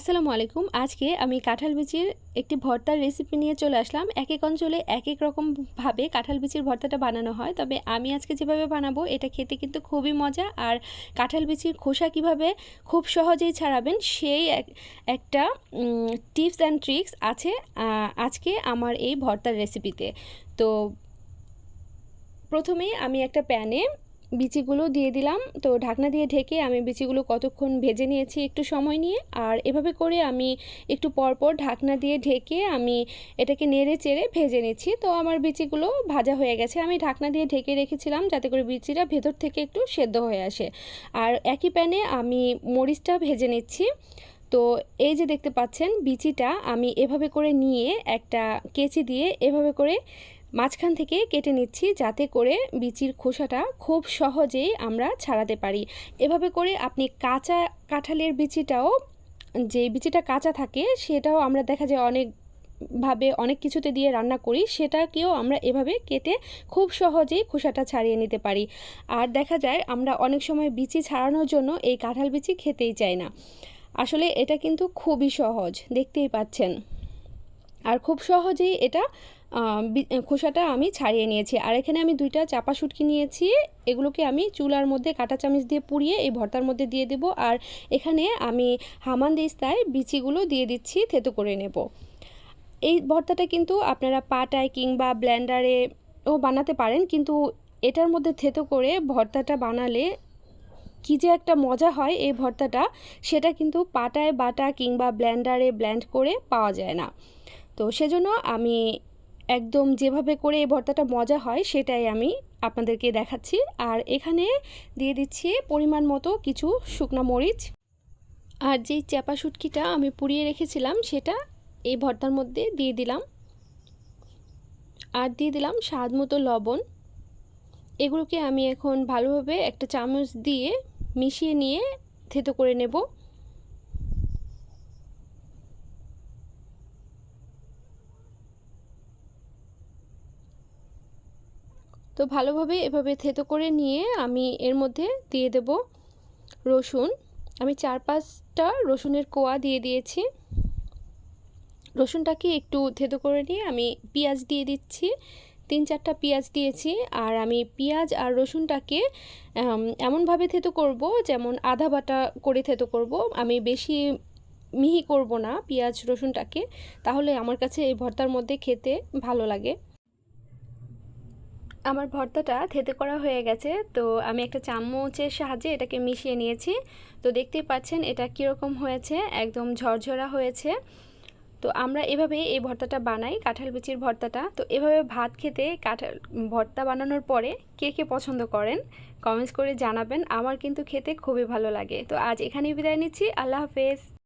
আসসালামু আলাইকুম। আজকে আমি কাঁঠাল বিচির একটি ভর্তার রেসিপি নিয়ে চলে আসলাম। এক এক অঞ্চলে এক এক রকমভাবে কাঁঠাল বিচির ভর্তাটা বানানো হয়। তবে আমি আজকে যেভাবে বানাবো, এটা খেতে কিন্তু খুবই মজা। আর কাঁঠাল বিচির খোসা কীভাবে খুব সহজেই ছাড়াবেন, সেই এক- একটা টিপস অ্যান্ড ট্রিক্স আছে আজকে আমার এই ভর্তার রেসিপিতে তো। প্রথমেই আমি একটা প্যানে বিচিগুলো দিয়ে দিলাম। তো ঢাকনা দিয়ে ঢেকে আমি বিচিগুলো কতক্ষণ ভেজে নিয়েছি একটু সময় নিয়ে। আর এভাবে করে আমি একটু পরপর ঢাকনা দিয়ে ঢেকে আমি এটাকে নেড়ে চেড়ে ভেজে নিচ্ছি। তো আমার বিচিগুলো ভাজা হয়ে গেছে। আমি ঢাকনা দিয়ে ঢেকে রেখেছিলাম যাতে করে বিচিটা ভেতর থেকে একটু সেদ্ধ হয়ে আসে। আর একই প্যানে আমি মরিচটা ভেজে নিচ্ছি। তো এই যে দেখতে পাচ্ছেন বিচিটা আমি এভাবে করে নিয়ে একটা কেচি দিয়ে এভাবে করে মাঝখান থেকে কেটে নিচ্ছি যাতে করে বিচির খোসাটা খুব সহজেই আমরা ছাড়াতে পারি। এভাবে করে আপনি কাঁচা কাঁঠালের বিচিটাও, যে বিচিটা কাঁচা থাকে সেটাও আমরা দেখা যায় অনেক ভাবে অনেক কিছুতে দিয়ে রান্না করি, সেটাকেও আমরা এভাবে কেটে খুব সহজেই খোসাটা ছাড়িয়ে নিতে পারি। আর দেখা যায় আমরা অনেক সময় বিচি ছাড়ানোর জন্য এই কাঁঠাল বিচি খেতেই চাই না। আসলে এটা কিন্তু খুবই সহজ, দেখতেই পাচ্ছেন। আর খুব সহজেই এটা খোসাটা আমি ছাড়িয়ে নিয়েছি। আর এখানে আমি দুইটা চাপা শুটকি নিয়েছি। এগুলোকে আমি চুলার মধ্যে কাঁটা চামচ দিয়ে পুড়িয়ে এই ভর্তার মধ্যে দিয়ে দেব। আর এখানে আমি হামান দিস্তায় বিচিগুলো দিয়ে দিচ্ছি, থেতো করে নেব। এই ভর্তাটা কিন্তু আপনারা পাটায় কিংবা ব্লেন্ডারে ও বানাতে পারেন, কিন্তু এটার মধ্যে থেতো করে ভর্তাটা বানালে কী যে একটা মজা হয় এই ভর্তাটা, সেটা কিন্তু পাটায় বাটা কিংবা ব্ল্যান্ডারে ব্ল্যান্ড করে পাওয়া যায় না। তো সেজন্য আমি একদম যেভাবে করে এই ভর্তাটা মজা হয়, সেটাই আমি আপনাদেরকে দেখাচ্ছি। আর এখানে দিয়ে দিচ্ছি পরিমাণ মতো কিছু শুকনো মরিচ। আর যেই চাপা শুটকিটা আমি পুড়িয়ে রেখেছিলাম, সেটা এই ভর্তার মধ্যে দিয়ে দিলাম। আর দিয়ে দিলাম স্বাদ মতো লবণ। এগুলোকে আমি এখন ভালোভাবে একটা চামচ দিয়ে মিশিয়ে নিয়ে থেতো করে নেব। তো ভালোভাবে এভাবে থেতো করে নিয়ে আমি এর মধ্যে দিয়ে দেব রসুন। আমি চার পাঁচটা রসুনের কোয়া দিয়ে দিয়েছি। রসুনটাকে একটু থেতো করে নিয়ে আমি পেঁয়াজ দিয়ে দিচ্ছি। তিন চারটা পেঁয়াজ দিয়েছি আর আমি পেঁয়াজ আর রসুনটাকে এমনভাবে থেতো করব যেমন আধা বাটা করে থেতো করব। আমি বেশি মিহি করব না পেঁয়াজ রসুনটাকে। তাহলে আমার কাছে এই ভর্তার মধ্যে খেতে ভালো লাগে। আমার ভর্তাটা থেতে করা হয়ে গেছে। তো আমি একটা চামচের সাহায্যে এটাকে মিশিয়ে নিয়েছি। তো দেখতেই পাচ্ছেন এটা কীরকম হয়েছে, একদম ঝরঝরা হয়েছে। তো আমরা এভাবে এই ভর্তাটা বানাই, কাঁঠাল বিচির ভর্তাটা। তো এভাবে ভাত খেতে কাঁঠাল, ভর্তা বানানোর পরে কে কে পছন্দ করেন কমেন্টস করে জানাবেন। আমার কিন্তু খেতে খুবই ভালো লাগে। তো আজ এখানেই বিদায় নিচ্ছি। আল্লাহ হাফেজ।